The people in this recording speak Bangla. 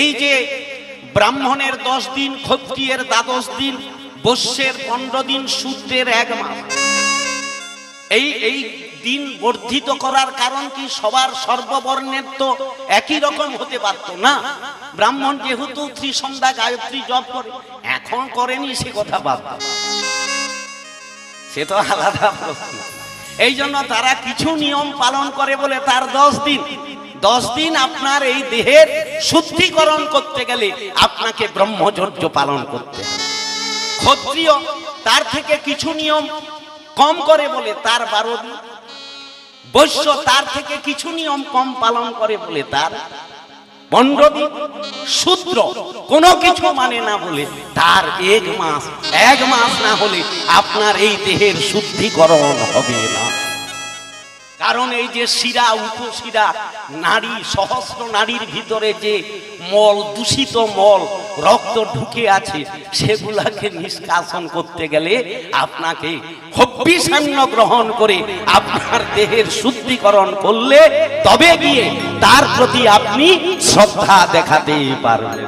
এই যে ব্রাহ্মণের দশ দিন, ক্ষত্রিয়ের দ্বাদশ দিন, বৈশ্যের পনেরো দিন সূত্রের এক মাস। এই এই দিন বর্ধিত করার কারণ কি? সবার সর্ববর্ণের তো একই রকম হতে পারতো না। ব্রাহ্মণ যেহেতু ত্রিসন্ধ্যা, গায়ত্রী জপ করে, এখন করেনি সে কথা বাদ সে তো আলাদা প্রশ্ন। এই জন্য তারা কিছু নিয়ম পালন করে বলে তার দশ দিন। দশ দিন আপনার এই দেহের শুদ্ধিকরণ করতে গেলে আপনাকে ব্রহ্মচর্য পালন করতে ক্ষত্রিয়, তার থেকে কিছু নিয়ম কম করে বলে তার বারো দিন। বৈশ্য, তার থেকে কিছু নিয়ম কম পালন করে বলে তার দিন। সূত্র কোনো কিছু মানে না বলে তার এক মাস। এক মাস না হলে আপনার এই দেহের শুদ্ধিকরণ হবে না। কারণ এই যে শিরা, উপশিরা, নারী, সহস্র নারীর ভিতরে যে মল, দূষিত মল, রক্ত ঢুকে আছে, সেগুলাকে নিষ্কাশন করতে গেলে আপনাকে হব্বিসান্ন গ্রহণ করে আপনার দেহের শুদ্ধিকরণ করলে তবে গিয়ে তার প্রতি আপনি শ্রদ্ধা দেখাতে পারবেন।